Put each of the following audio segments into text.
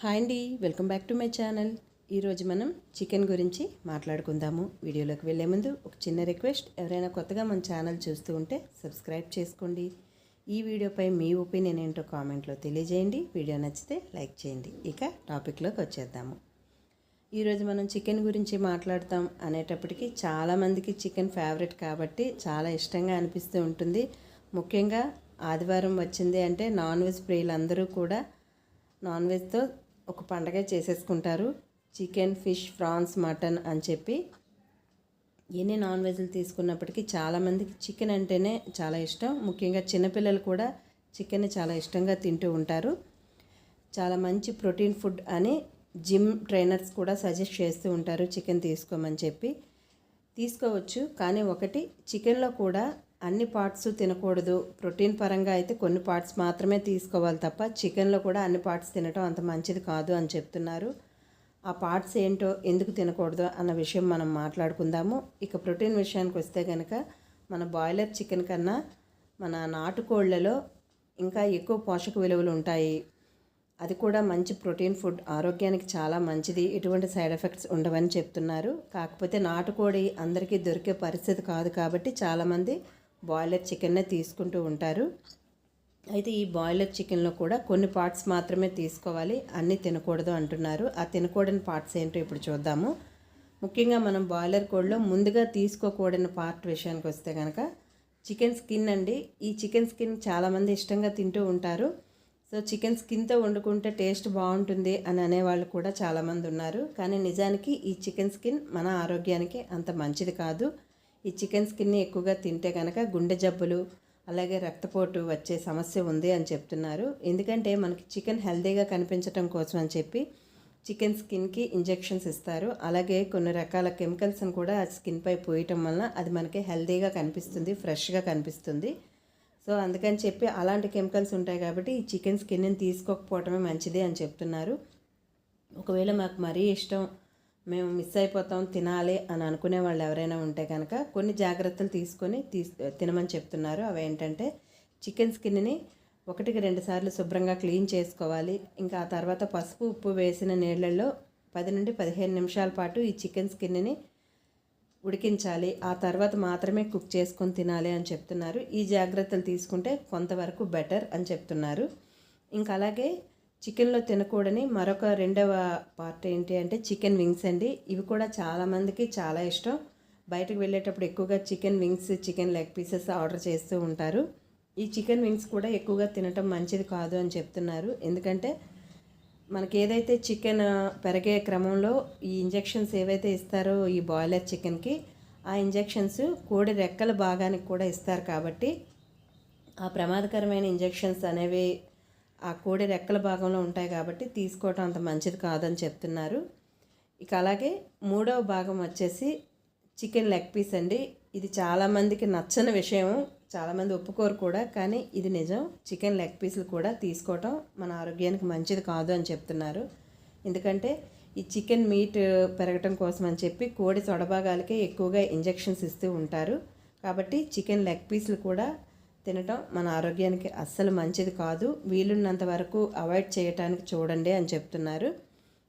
Hi అండి welcome back to my channel. ఈరోజు మనం చికెన్ గురించి మాట్లాడుకుందాము. వీడియోలోకి వెళ్ళే ముందు ఒక చిన్న రిక్వెస్ట్ ఎవరైనా కొత్తగా మన ఛానల్ చూస్తూ ఉంటే సబ్స్క్రైబ్ చేసుకోండి. ఈ వీడియోపై మీ ఒపీనియన్ ఏంటో కామెంట్లో తెలియజేయండి. వీడియో నచ్చితే లైక్ చేయండి. ఇక టాపిక్లోకి వచ్చేద్దాము. ఈరోజు మనం చికెన్ గురించి మాట్లాడతాం అనేటప్పటికీ చాలామందికి చికెన్ ఫేవరెట్ కాబట్టి చాలా ఇష్టంగా అనిపిస్తూ ఉంటుంది. ముఖ్యంగా ఆదివారం వచ్చింది అంటే నాన్ వెజ్ ప్రియులందరూ కూడా నాన్ వెజ్తో ఒక పండగ చేసేసుకుంటారు. చికెన్ ఫిష్ ఫ్రాన్స్ మటన్ అని చెప్పి ఎన్ని నాన్ వెజ్లు తీసుకున్నప్పటికీ చాలామందికి చికెన్ అంటేనే చాలా ఇష్టం. ముఖ్యంగా చిన్నపిల్లలు కూడా చికెన్ చాలా ఇష్టంగా తింటూ ఉంటారు. చాలా మంచి ప్రోటీన్ ఫుడ్ అని జిమ్ ట్రైనర్స్ కూడా సజెస్ట్ చేస్తూ ఉంటారు. చికెన్ తీసుకోమని చెప్పి. తీసుకోవచ్చు. కానీ ఒకటి చికెన్లో కూడా అన్ని పార్ట్స్ తినకూడదు. ప్రోటీన్ పరంగా అయితే కొన్ని పార్ట్స్ మాత్రమే తీసుకోవాలి తప్ప చికెన్లో కూడా అన్ని పార్ట్స్ తినటం అంత మంచిది కాదు అని చెప్తున్నారు. ఆ పార్ట్స్ ఏంటో ఎందుకు తినకూడదు అన్న విషయం మనం మాట్లాడుకుందాము. ఇక ప్రోటీన్ విషయానికి వస్తే కనుక మన బాయిలర్ చికెన్ కన్నా మన నాటుకోళ్ళలో ఇంకా ఎక్కువ పోషక విలువలు ఉంటాయి. అది కూడా మంచి ప్రోటీన్ ఫుడ్ ఆరోగ్యానికి చాలా మంచిది. ఎటువంటి సైడ్ ఎఫెక్ట్స్ ఉండవని చెప్తున్నారు. కాకపోతే నాటుకోడి అందరికీ దొరికే పరిస్థితి కాదు కాబట్టి చాలామంది బాయిలర్ చికెన్నే తీసుకుంటూ ఉంటారు. అయితే ఈ బాయిలర్ చికెన్లో కూడా కొన్ని పార్ట్స్ మాత్రమే తీసుకోవాలి. అన్నీ తినకూడదు అంటున్నారు. ఆ తినకూడని పార్ట్స్ ఏంటో ఇప్పుడు చూద్దాము. ముఖ్యంగా మనం బాయిలర్ కోడ్లో ముందుగా తీసుకోకూడని పార్ట్ విషయానికి వస్తే కనుక చికెన్ స్కిన్ అండి. ఈ చికెన్ స్కిన్ చాలామంది ఇష్టంగా తింటూ ఉంటారు. సో చికెన్ స్కిన్తో వండుకుంటే టేస్ట్ బాగుంటుంది అని అనేవాళ్ళు కూడా చాలామంది ఉన్నారు. కానీ నిజానికి ఈ చికెన్ స్కిన్ మన ఆరోగ్యానికి అంత మంచిది కాదు. ఈ చికెన్ స్కిన్ని ఎక్కువగా తింటే కనుక గుండె జబ్బులు అలాగే రక్తపోటు వచ్చే సమస్య ఉంది అని చెప్తున్నారు. ఎందుకంటే మనకి చికెన్ హెల్తీగా కనిపించడం కోసం అని చెప్పి చికెన్ స్కిన్కి ఇంజెక్షన్స్ ఇస్తారు. అలాగే కొన్ని రకాల కెమికల్స్ని కూడా ఆ స్కిన్పై పోయటం వలన అది మనకి హెల్తీగా కనిపిస్తుంది ఫ్రెష్గా కనిపిస్తుంది. సో అందుకని చెప్పి అలాంటి కెమికల్స్ ఉంటాయి కాబట్టి ఈ చికెన్ స్కిన్ని తీసుకోకపోవటమే మంచిది అని చెప్తున్నారు. ఒకవేళ మాకు మరీ ఇష్టం మేము మిస్ అయిపోతాం తినాలి అని అనుకునే వాళ్ళు ఎవరైనా ఉంటే కనుక కొన్ని జాగ్రత్తలు తీసుకొని తీ తినమని చెప్తున్నారు. అవి ఏంటంటే చికెన్ స్కిన్ని ఒకటికి రెండు సార్లు శుభ్రంగా క్లీన్ చేసుకోవాలి. ఇంకా ఆ తర్వాత పసుపు ఉప్పు వేసిన నీళ్ళల్లో పది నుండి పదిహేను నిమిషాల పాటు ఈ చికెన్ స్కిన్ని ఉడికించాలి. ఆ తర్వాత మాత్రమే కుక్ చేసుకొని తినాలి అని చెప్తున్నారు. ఈ జాగ్రత్తలు తీసుకుంటే కొంతవరకు బెటర్ అని చెప్తున్నారు. ఇంకా అలాగే చికెన్లో తినకూడని మరొక రెండవ పార్ట్ ఏంటి అంటే చికెన్ వింగ్స్ అండి. ఇవి కూడా చాలామందికి చాలా ఇష్టం. బయటకు వెళ్ళేటప్పుడు ఎక్కువగా chicken wings chicken leg pieces order చేస్తూ ఉంటారు. ఈ చికెన్ వింగ్స్ కూడా ఎక్కువగా తినటం మంచిది కాదు అని చెప్తున్నారు. ఎందుకంటే మనకి ఏదైతే చికెన్ పెరిగే క్రమంలో ఈ ఇంజెక్షన్స్ ఏవైతే ఇస్తారో ఈ బాయిలర్ చికెన్కి ఆ ఇంజెక్షన్స్ కోడి రెక్కల భాగానికి కూడా ఇస్తారు కాబట్టి ఆ ప్రమాదకరమైన ఇంజెక్షన్స్ అనేవి ఆ కోడి రెక్కల భాగంలో ఉంటాయి కాబట్టి తీసుకోవటం అంత మంచిది కాదని చెప్తున్నారు. ఇక అలాగే మూడవ భాగం వచ్చేసి చికెన్ లెగ్ పీస్ అండి. ఇది చాలామందికి నచ్చని విషయం. చాలామంది ఒప్పుకోరు కూడా కానీ ఇది నిజం. చికెన్ లెగ్ పీసులు కూడా తీసుకోవటం మన ఆరోగ్యానికి మంచిది కాదు అని చెప్తున్నారు. ఎందుకంటే ఈ చికెన్ మీట్ పెరగటం కోసం అని చెప్పి కోడి సొడభాగాలకే ఎక్కువగా ఇంజెక్షన్స్ ఇస్తూ ఉంటారు. కాబట్టి చికెన్ లెగ్ పీసులు కూడా తినటం మన ఆరోగ్యానికి అస్సలు మంచిది కాదు. వీలున్నంత వరకు అవాయిడ్ చేయటానికి చూడండి అని చెప్తున్నారు.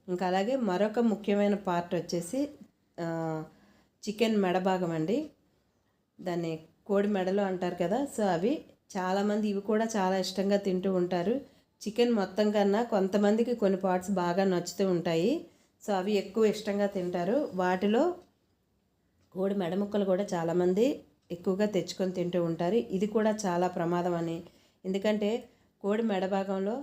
ఇంకా అలాగే మరొక ముఖ్యమైన పార్ట్ వచ్చేసి చికెన్ మెడ భాగం అండి. దాన్ని కోడి మెడలు అంటారు కదా సో అవి చాలామంది ఇవి కూడా చాలా ఇష్టంగా తింటూ ఉంటారు. చికెన్ మొత్తం కన్నా కొంతమందికి కొన్ని పార్ట్స్ బాగా నచ్చుతూ ఉంటాయి. సో అవి ఎక్కువ ఇష్టంగా తింటారు. వాటిలో కోడి మెడ ముక్కలు కూడా చాలామంది ఎక్కువగా తెచ్చుకొని తింటూ ఉంటారు. ఇది కూడా చాలా ప్రమాదం అని. ఎందుకంటే కోడి మెడ భాగంలో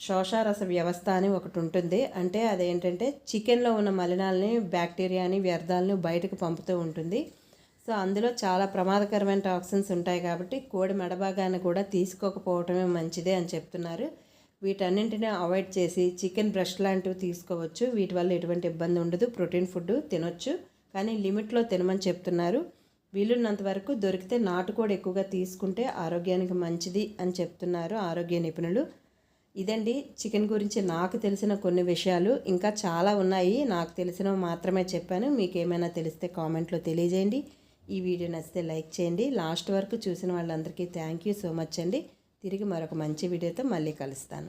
శోషారస వ్యవస్థ అని ఒకటి ఉంటుంది. అంటే అదేంటంటే చికెన్లో ఉన్న మలినాలని బ్యాక్టీరియాని వ్యర్థాలని బయటకు పంపుతూ ఉంటుంది. సో అందులో చాలా ప్రమాదకరమైన టాక్సిన్స్ ఉంటాయి కాబట్టి కోడి మెడభాగాన్ని కూడా తీసుకోకపోవటమే మంచిదే అని చెప్తున్నారు. వీటన్నింటినీ అవాయిడ్ చేసి చికెన్ బ్రష్ లాంటివి తీసుకోవచ్చు. వీటి వల్ల ఎటువంటి ఇబ్బంది ఉండదు. ప్రోటీన్ ఫుడ్ తినొచ్చు. కానీ లిమిట్లో తినమని చెప్తున్నారు. వీలున్నంత వరకు దొరికితే నాటుకోడి ఎక్కువగా తీసుకుంటే ఆరోగ్యానికి మంచిది అని చెప్తున్నారు ఆరోగ్య నిపుణులు. ఇదండి చికెన్ గురించి నాకు తెలిసిన కొన్ని విషయాలు. ఇంకా చాలా ఉన్నాయి. నాకు తెలిసినవి మాత్రమే చెప్పాను. మీకు ఏమైనా తెలిస్తే కామెంట్లో తెలియజేయండి. ఈ వీడియో నచ్చితే లైక్ చేయండి. లాస్ట్ వరకు చూసిన వాళ్ళందరికీ థ్యాంక్ యూ సో మచ్ అండి. తిరిగి మరొక మంచి వీడియోతో మళ్ళీ కలుస్తాను.